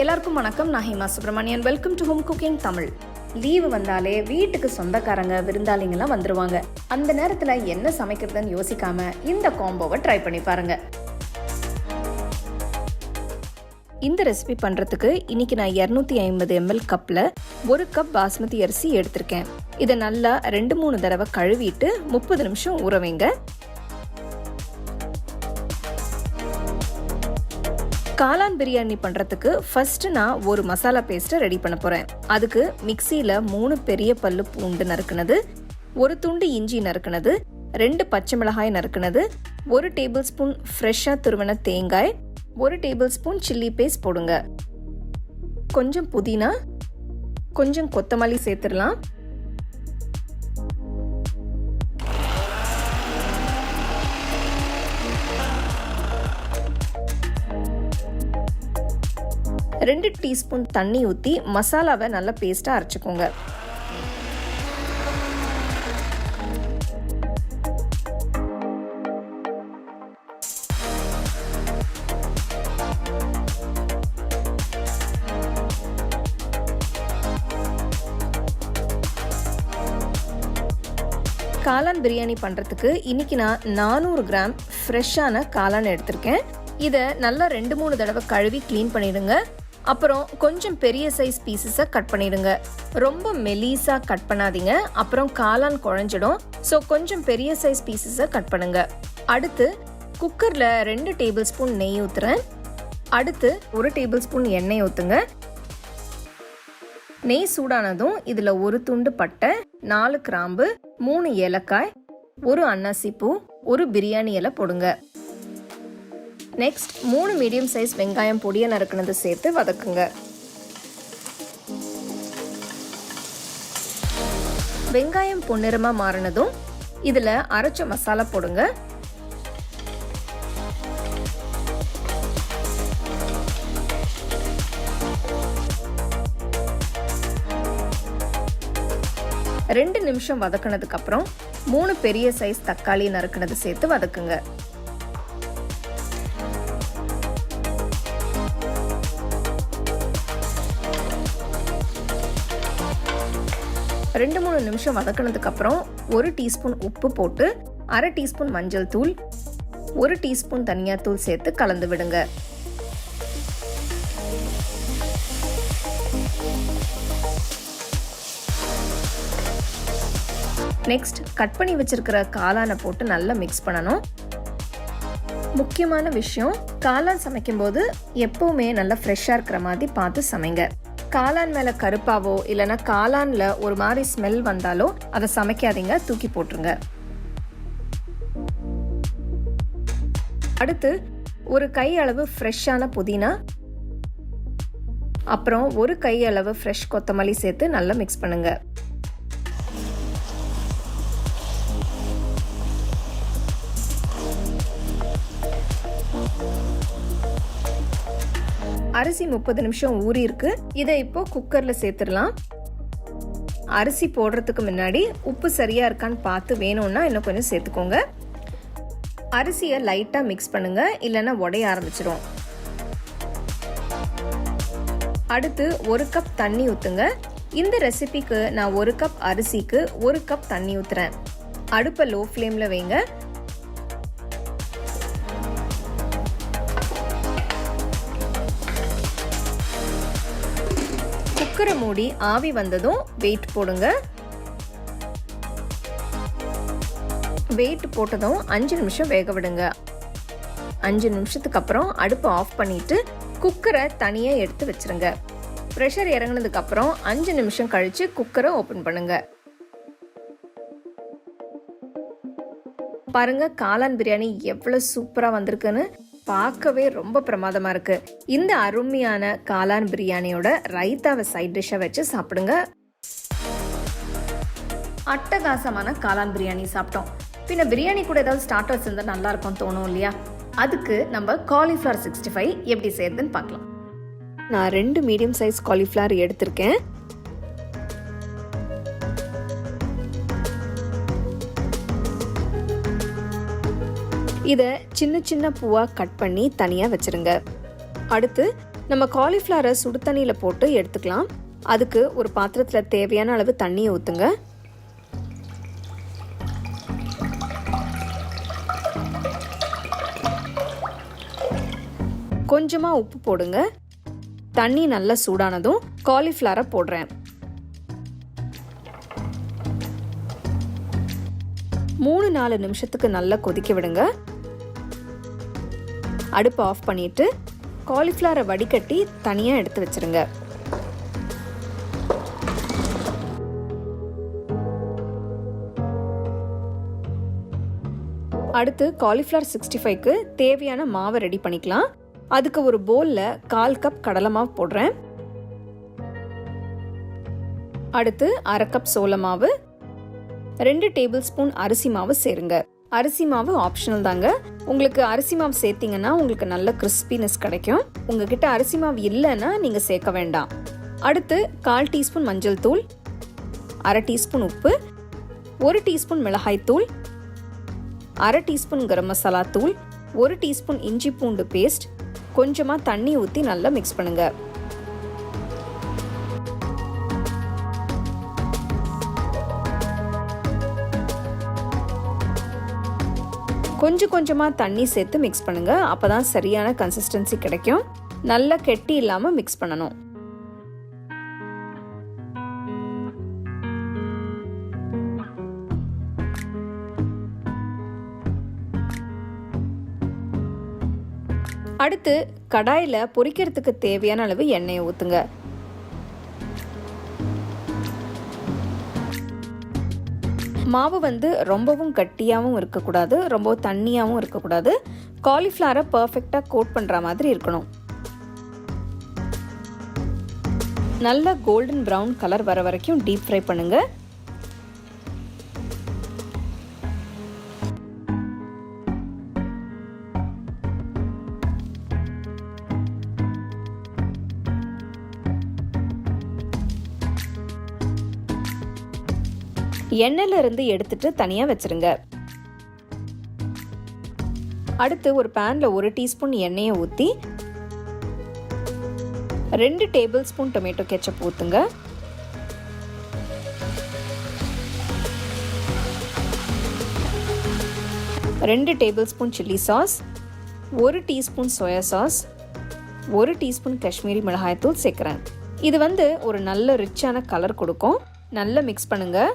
எல்லாருக்கும் வணக்கம். நான் Hima Subramanian welcome to home cooking Tamil. Leave வந்தாலே வீட்டுக்கு சொந்தக்காரங்க விருந்தாளிங்கெல்லாம் வந்துருவாங்க. அந்த நேரத்தில் என்ன சமைக்கிறதுன்னு யோசிக்காம இந்த காம்போவை ட்ரை பண்ணி பாருங்க. இந்த ரெசிபி பண்ணுறதுக்கு இன்னைக்கு நான் இரநூத்தி ஐம்பது எம்எல் கப்பில் ஒரு கப் பாஸ்மதி அரிசி எடுத்திருக்கேன். இதை நல்லா ரெண்டு மூணு தடவை கழுவிட்டு முப்பது நிமிஷம் ஊற வைங்க. காளான் பிரியாணி பண்ணுறதுக்கு ஃபஸ்ட்டு நான் ஒரு மசாலா பேஸ்ட்டை ரெடி பண்ண போகிறேன் அதுக்கு மிக்சியில் மூணு பெரிய பல்லு பூண்டு நறுக்குனது ஒரு துண்டு இஞ்சி நறுக்குனது ரெண்டு பச்சை மிளகாய் நறுக்குனது ஒரு டேபிள் ஸ்பூன் ஃப்ரெஷ்ஷாக துருவன தேங்காய் ஒரு டேபிள் ஸ்பூன் சில்லி பேஸ்ட் போடுங்க. கொஞ்சம் புதினா கொஞ்சம் கொத்தமல்லி சேர்த்துடலாம். ரெண்டு டீஸ்பூன் தண்ணி ஊற்றி மசாலாவை நல்லா பேஸ்ட்டாக அரைச்சிக்கோங்க. காளான் பிரியாணி பண்ணுறதுக்கு இன்னைக்கு நான் நானூறு கிராம் ஃப்ரெஷ்ஷான காளான் எடுத்திருக்கேன். இதை நல்லா ரெண்டு மூணு தடவை கழுவி க்ளீன் பண்ணிடுங்க. அப்புறம் கொஞ்சம் பெரிய சைஸ் பீசஸை கட் பண்ணிடுங்க. ரொம்ப மெலீஸாக கட் பண்ணாதீங்க. அப்புறம் காளான் குழஞ்சிடும். ஸோ கொஞ்சம் பெரிய சைஸ் பீசஸை கட் பண்ணுங்க. அடுத்து குக்கரில் ரெண்டு டேபிள் ஸ்பூன் நெய் ஊற்றுறேன் அடுத்து ஒரு டேபிள் ஸ்பூன் எண்ணெய் ஊற்றுங்க நெய் சூடானதும் இதில் ஒரு துண்டு பட்டை நாலு கிராம்பு மூணு ஏலக்காய் ஒரு அன்னாசிப்பூ ஒரு பிரியாணி இலை போடுங்க. நெக்ஸ்ட் மூணு மீடியம் சைஸ் வெங்காயம் பொடியை நறுக்குனது சேர்த்து வதக்குங்க. வெங்காயம் பொன்னிறமாக மாறினதும் இதில் அரைச்ச மசாலா போடுங்க. ரெண்டு நிமிஷம் வதக்கினதுக்கப்புறம் மூணு பெரிய சைஸ் தக்காளி நறுக்குனது சேர்த்து வதக்குங்க. ரெண்டு மூணு நிமிஷம் வதக்கினதுக்கு அப்புறம் ஒரு டீஸ்பூன் உப்பு போட்டு அரை டீஸ்பூன் மஞ்சள் தூள் ஒரு டீஸ்பூன் தனியாத்தூள் சேர்த்து கலந்து விடுங்க. நெக்ஸ்ட் கட் பண்ணி வச்சிருக்கிற காளானை போட்டு நல்லா மிக்ஸ் பண்ணணும். முக்கியமான விஷயம் காளான் சமைக்கும்போது எப்போவுமே நல்லா ஃப்ரெஷ்ஷாக இருக்கிற மாதிரி பார்த்து சமைங்க. காளான் மேலே கருப்பாவோ இல்லைன்னா காளானில் ஒரு மாதிரி ஸ்மெல் வந்தாலோ அதை சமைக்காதீங்க தூக்கி போட்டுருங்க. அடுத்து ஒரு கை அளவு ஃப்ரெஷ்ஷான புதினா அப்புறம் ஒரு கை அளவு ஃப்ரெஷ் கொத்தமல்லி சேர்த்து நல்லா மிக்ஸ் பண்ணுங்கள் அரிசி முப்பது நிமிஷம் ஊறியிருக்கு. இதை இப்போ குக்கரில் சேர்த்துடலாம். அரிசி போடுறதுக்கு முன்னாடி உப்பு சரியாக இருக்கான்னு பார்த்து வேணும்னா இன்னும் கொஞ்சம் சேர்த்துக்கோங்க. அரிசியை லைட்டாக மிக்ஸ் பண்ணுங்க. இல்லைன்னா உடைய ஆரம்பிச்சிடும் அடுத்து ஒரு கப் தண்ணி ஊற்றுங்க இந்த ரெசிபிக்கு நான் ஒரு கப் அரிசிக்கு ஒரு கப் தண்ணி ஊற்றுறேன் அடுப்பை லோ ஃப்ளேமில் வைங்க. குக்கரை மூடி ஆவி வந்ததும் வெயிட் போடுங்க. வெயிட் போட்டதும் அஞ்சு நிமிஷம் வேக விடுங்க. அஞ்சு நிமிஷத்துக்கு அப்புறம் அடுப்பை ஆஃப் பண்ணிட்டு குக்கரை தனியாக எடுத்து வச்சிருங்க. ப்ரெஷர் இறங்கினதுக்கு அப்புறம் அஞ்சு நிமிஷம் கழித்து குக்கரை ஓப்பன் பண்ணுங்க. பாருங்க காளான் பிரியாணி எவ்வளோ சூப்பராக வந்திருக்குன்னு. பார்க்கவே ரொம்ப பிரமாதமாக இருக்குது இந்த அருமையான காளான் பிரியாணியோட ரைத்தாவை சைட் டிஷ்ஷை வச்சு சாப்பிடுங்க. அட்டகாசமான காளான் பிரியாணி சாப்பிட்டோம். பின்ன பிரியாணி கூட ஏதாவது ஸ்டார்டர்ஸ் இருந்தால் நல்லா இருக்கும் தோணும் இல்லையா? அதுக்கு நம்ம காலிஃப்ளவர் சிக்ஸ்டி ஃபைவ் எப்படி செய்யறதுன்னு பார்க்கலாம். நான் ரெண்டு மீடியம் சைஸ் காலிஃப்ளவர் எடுத்திருக்கேன். இதை சின்ன சின்ன பூவாக கட் பண்ணி தனியாக வச்சிருங்க. அடுத்து நம்ம காலிஃப்ளவரை சுடு தண்ணியில் போட்டு எடுத்துக்கலாம். அதுக்கு ஒரு பாத்திரத்தில் தேவையான அளவு தண்ணியை ஊற்றுங்க கொஞ்சமாக உப்பு போடுங்க. தண்ணி நல்லா சூடானதும் காலிஃப்ளவரை போடுறேன். மூணு நாலு நிமிஷத்துக்கு நல்லா கொதிக்க விடுங்க. அடுப்பை ஆஃப் பண்ணிட்டு காலிஃப்ளவரை வடிகட்டி தனியாக எடுத்து வச்சிருங்க. அடுத்து காலிஃப்ளவர் சிக்ஸ்டி ஃபைவ்க்கு தேவையான மாவை ரெடி பண்ணிக்கலாம். அதுக்கு ஒரு போலில் கால் கப் கடலை மாவு போடுறேன். அடுத்து அரை கப் சோள மாவு ரெண்டு டேபிள் ஸ்பூன் அரிசி மாவு சேருங்க. அரிசி மாவு ஆப்ஷனல் தாங்க. உங்களுக்கு அரிசி மாவு சேர்த்தீங்கன்னா உங்களுக்கு நல்ல கிறிஸ்பினஸ் கிடைக்கும். உங்ககிட்ட அரிசி மாவு இல்லைன்னா நீங்கள் சேர்க்க வேண்டாம். அடுத்து கால் டீஸ்பூன் மஞ்சள் தூள் அரை டீஸ்பூன் உப்பு ஒரு டீஸ்பூன் மிளகாய் தூள் அரை டீஸ்பூன் கரம் மசாலா தூள் ஒரு டீஸ்பூன் இஞ்சி பூண்டு பேஸ்ட் கொஞ்சமாக தண்ணி ஊற்றி நல்லா மிக்ஸ் பண்ணுங்கள் கொஞ்சம் கொஞ்சமாக தண்ணி சேர்த்து மிக்ஸ் பண்ணுங்கள் அப்போ தான் சரியான கன்சிஸ்டன்சி கிடைக்கும். நல்லா கெட்டி இல்லாமல் மிக்ஸ் பண்ணணும். அடுத்து கடாயில் பொரிக்கிறதுக்கு தேவையான அளவு எண்ணெயை ஊற்றுங்க மாவு வந்து ரொம்பவும் கட்டியாகவும் இருக்கக்கூடாது ரொம்ப தண்ணியாகவும் இருக்கக்கூடாது. காலிஃப்ளவரை பர்ஃபெக்டாக கோட் பண்ணுற மாதிரி இருக்கணும். நல்ல கோல்டன் ப்ரௌன் கலர் வர வரைக்கும் டீப் ஃப்ரை பண்ணுங்கள் எண்ணெயில இருந்து எடுத்துட்டு தனியாக வச்சிருங்க. அடுத்து ஒரு பேனில் ஒரு டீஸ்பூன் எண்ணெயை ஊற்றி ரெண்டு டேபிள் ஸ்பூன் டொமேட்டோ கெச்சப் ஊற்றுங்க ரெண்டு டேபிள் ஸ்பூன் சில்லி சாஸ் ஒரு டீஸ்பூன் சோயா சாஸ் ஒரு டீஸ்பூன் காஷ்மீரி மிளகாய்த்தூள் சேர்க்குறேன். இது வந்து ஒரு நல்ல ரிச்சான கலர் கொடுக்கும். நல்லா மிக்ஸ் பண்ணுங்கள்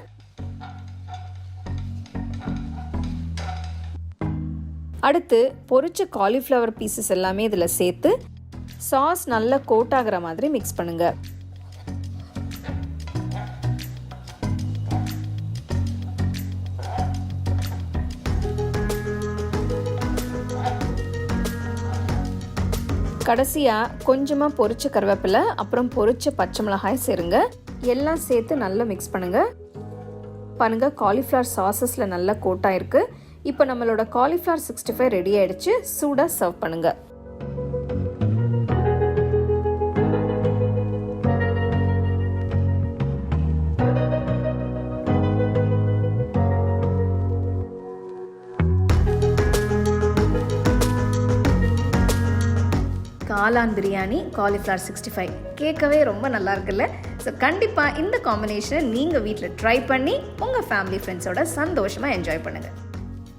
அடுத்து பொரிச்ச காலிஃப்ளவர் பீசஸ் எல்லாமே இதில் சேர்த்து சாஸ் நல்லா கோட் ஆகிற மாதிரி மிக்ஸ் பண்ணுங்க. கடைசியாக கொஞ்சமாக பொரிச்ச கருவேப்பிலை அப்புறம் பொரிச்ச பச்சை மிளகாய் சேருங்க. எல்லாம் சேர்த்து நல்லா மிக்ஸ் பண்ணுங்கள் பாருங்கள் காலிஃப்ளவர் சாஸஸில் நல்லா கோட்டாயிருக்கு இப்போ நம்மளோட காலிஃப்ளவர் சிக்ஸ்டி ஃபைவ் ரெடி ஆயிடுச்சு. சூடாக சர்வ் பண்ணுங்கள் காளான் பிரியாணி காலிஃப்ளவர் சிக்ஸ்டி ஃபைவ் கேட்கவே ரொம்ப நல்லா இருக்குல்ல? ஸோ கண்டிப்பாக இந்த காம்பினேஷனை நீங்கள் வீட்டில் ட்ரை பண்ணி உங்கள் ஃபேமிலி ஃப்ரெண்ட்ஸோட சந்தோஷமாக என்ஜாய் பண்ணுங்கள்